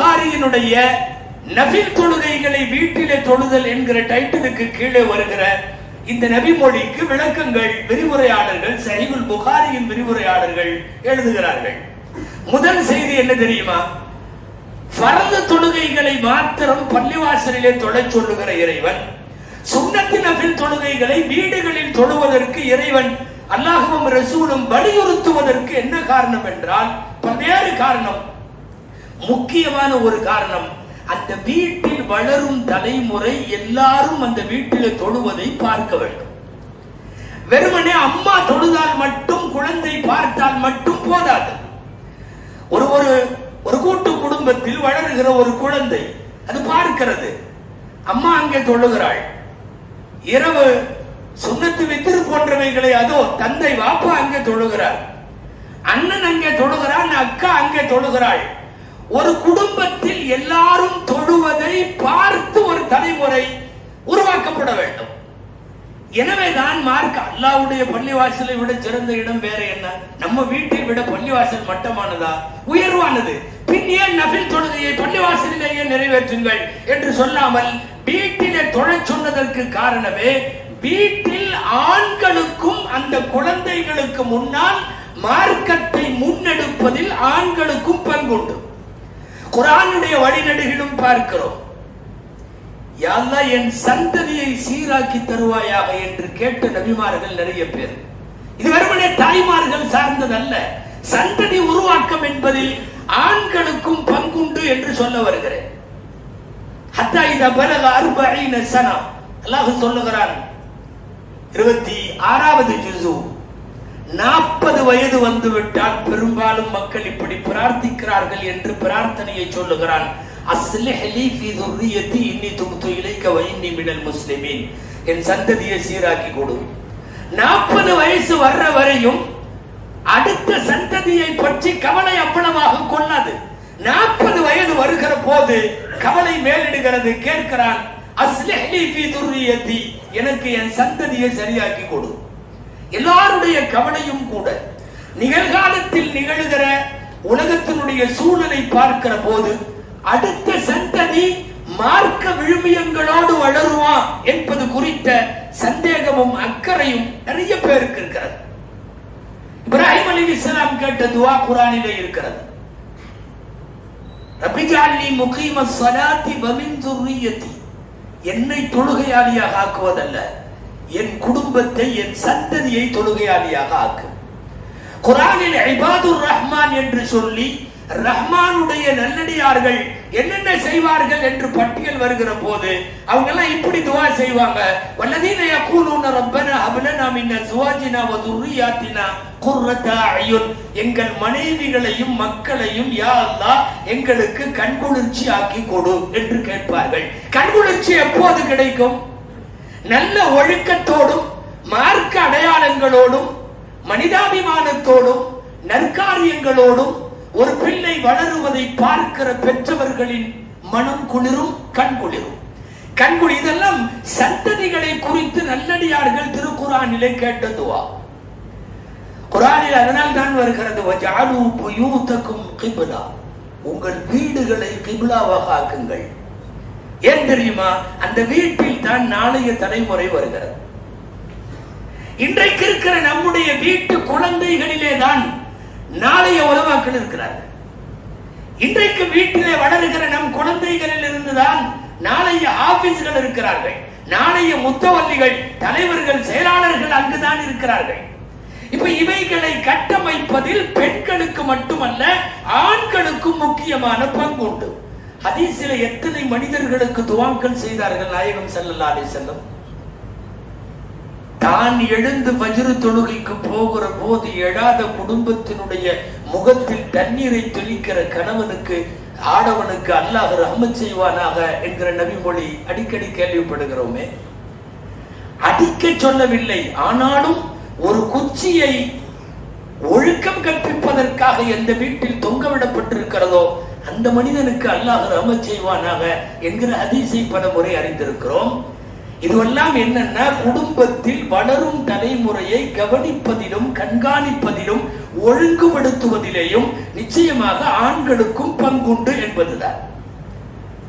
புகாரியினுடைய நபில் தொழுகைகளை வீட்டிலே தொழுதல் என்கிற டைட்டிலுக்கு கீழே வருகிற இந்த நபி மொழிக்கு விளக்கங்கள் விரிவுரையாளர்கள் சஹீபுல் புகாரியின் விரிவுரையாளர்கள் எழுதுகிறார்கள். முதல் செய்தி என்ன தெரியுமா? பரந்த தொழுகைகளை மாத்திரம் பள்ளிவாசலிலே தொழச் சொல்லுகிற இறைவன் சுன்னத்தி நபில் தொழுகைகளை வீடுகளில் தொழுவதற்கு இறைவன் அல்லாஹும் ரசூலும் வலியுறுத்துவதற்கு என்ன காரணம் என்றால் பல்வேறு காரணம். முக்கியமான ஒரு காரணம் அந்த வீட்டில் வளரும் தலைமுறை எல்லாரும் அந்த வீட்டில் தொழுவதை பார்க்க வேண்டும். வெறுமனே அம்மா தொழுதால் மட்டும் குழந்தை பார்த்தால் மட்டும் போதாது. ஒரு ஒரு ஒரு கூட்டு குடும்பத்தில் வளருகிற ஒரு குழந்தை அது பார்க்கிறது. அம்மா அங்கே தொழுகிறாள். இரவு சுண்ணத்து வித்திரு போன்றவைகளை அதோ தந்தை வாப்பா அங்கே தொழுகிறார். அண்ணன் அங்கே தொழுகிறான் அக்கா அங்கே தொழுகிறாள். ஒரு குடும்பத்தில் எல்லாரும் தொழுவதை பார்த்து ஒரு தலைமுறை உருவாக்கப்பட வேண்டும். எனவேதான் மார்க் அல்லாவுடைய பள்ளிவாசலை விட சிறந்த இடம் வேற என்ன? நம்ம வீட்டை விட பள்ளிவாசல் மட்டமானதா? உயர்வானது. பின் ஏன் நபில் தொழுகையை பள்ளிவாசலிலேயே நிறைவேற்றுங்கள் என்று சொல்லாமல் வீட்டிலே தொழச் சொன்னதற்கு காரணமே வீட்டில் ஆண்களுக்கும் அந்த குழந்தைகளுக்கு முன்னால் மார்க்கத்தை முன்னெடுப்பதில் ஆண்களுக்கும் பங்குண்டு. குரானுடைய வழிநடுகிலும் பார்க்கிறோம். யாழ்லா என் சந்ததியை சீராக்கி தருவாயாக என்று கேட்ட நபிமார்கள் நிறைய பேர். இது வெறுமனே தாய்மார்கள் சார்ந்ததல்ல. சந்ததி உருவாக்கம் என்பதில் ஆண்களுக்கும் பங்குண்டு என்று சொல்ல வருகிறேன். ஹத்தா இத பலக அர்பஈன சனா. அல்லாஹ் சொல்லுகிறான். இருபத்தி ஆறாவது ஜுசு நாற்பது வயது வந்துவிட்டால் பெரும்பாலும் மக்கள் இப்படி பிரார்த்திக்கிறார்கள் என்று பிரார்த்தனையை சொல்லுகிறான். அஸ்லிஹ் இன்னி என் சந்ததியை சீராக்கி கொடு. நாற்பது வயசு வர்ற வரையும் அடுத்த சந்ததியை பற்றி கவலை அவ்வளவாக கொள்ளாது. நாற்பது வயது வருகிற போது கவலை மேலிடுகிறது கேட்கிறான் எனக்கு என் சந்ததியை சரியாக்கி கொடு. எல்லாருடைய கவனையும் கூட நிகழ்காலத்தில் நிகழ்கிற உலகத்தினுடைய சூழலை பார்க்கிற போது அடுத்த சந்ததி மார்க்க விழுமியங்களோடு வளருமா என்பது குறித்த சந்தேகமும் அக்கறையும் நிறைய பேருக்கு இருக்கிறது. இப்ராஹிம் அலி இஸ்லாம் கேட்ட துவா குரானிலே இருக்கிறது. ரபிஜாலி முகீம சலாத்தி வமின் துர்ரியத்தி என்னை தொழுகையாளியாக ஆக்குவதல்ல. என் குடும்பத்தை என் சந்ததியை தொழுகையாளியாக ஆக்கு. குரானில் ஐபாதுர் ரஹ்மான் என்று சொல்லி ரஹ்மானுடைய நல்லடியார்கள் என்னென்ன செய்வார்கள் என்று பட்டியல் வருகிற போது அவங்க எல்லாம் இப்படி துவா செய்வாங்க. வல்லதீன யகூலுன ரப்பனா ஹப்லனா மின் அஸ்வாஜினா வ துர்ரியாத்தினா குர்ரத அயுன். எங்கள் மனைவிகளையும் மக்களையும் யா அல்லாஹ் எங்களுக்கு கண்குளிர்ச்சி ஆக்கி கொடு என்று கேட்பார்கள். கண்குளிர்ச்சி எப்போது கிடைக்கும்? நல்ல ஒழுக்கத்தோடும் மார்க்க அடையாளங்களோடும் மனிதாபிமானத்தோடும் நற்காரியங்களோடும் ஒரு பிள்ளை வளருவதை பார்க்கிற பெற்றவர்களின் மனம் குளிரும் கண் குளிரும். கண்குளி இதெல்லாம் சந்ததிகளை குறித்து நல்லடியார்கள் திருக்குறானிலே கேட்டதுவா. குரானில் அதனால் தான் வருகிறது ஜாலு புயூத்தக்கும் கிபிலா. உங்கள் வீடுகளை கிபிலாவாக ஆக்குங்கள். ஏன் தெரியுமா? அந்த வீட்டில் தான் நாளைய தலைமுறை வருகிறது. இன்றைக்கு இருக்கிற நம்முடைய வீட்டு குழந்தைகளிலே தான் நாளைய உலமாக்கள் இருக்கிறார்கள். இன்றைக்கு வீட்டிலே வளருகிற நம் குழந்தைகளில் இருந்துதான் நாளைய ஆபீஸ்கள் இருக்கிறார்கள். நாளைய முத்தவல்லிகள் தலைவர்கள் செயலாளர்கள் அங்குதான் இருக்கிறார்கள். இப்ப இவைகளை கட்டமைப்பதில் பெண்களுக்கு மட்டுமல்ல ஆண்களுக்கும் முக்கியமான பங்கு உண்டு ஹதீஸில எத்தனை மனிதர்களுக்கு துவாக்கள் செய்தார்கள் நாயகம் செல்லல்லா அலி செல்லம் தான் எழுந்து வஜ்ரு தொழுகைக்கு போகிற போது எழாத குடும்பத்தினுடைய முகத்தில் தண்ணீரை தெளிக்கிற கணவனுக்கு ஆடவனுக்கு அல்லாஹ் ரஹ்மத் செய்வானாக என்கிற நபிமொழி அடிக்கடி கேள்விப்படுகிறோமே. அடிக்க சொல்லவில்லை ஆனாலும் ஒரு குச்சியை ஒழுக்கம் கற்பிப்பதற்காக எந்த வீட்டில் தொங்கவிடப்பட்டிருக்கிறதோ அந்த மனிதனுக்கு அல்லாஹ் ரஹ்மத் செய்வானாக என்கிற ஹதீஸை பல முறை அறிந்திருக்கிறோம். இதுவெல்லாம் என்னன்னா குடும்பத்தில் வளரும் தலைமுறையை கவனிப்பதிலும் கண்காணிப்பதிலும் ஒழுங்குபடுத்துவதிலேயும் நிச்சயமாக ஆண்களுக்கும் பங்குண்டு என்பதுதான்.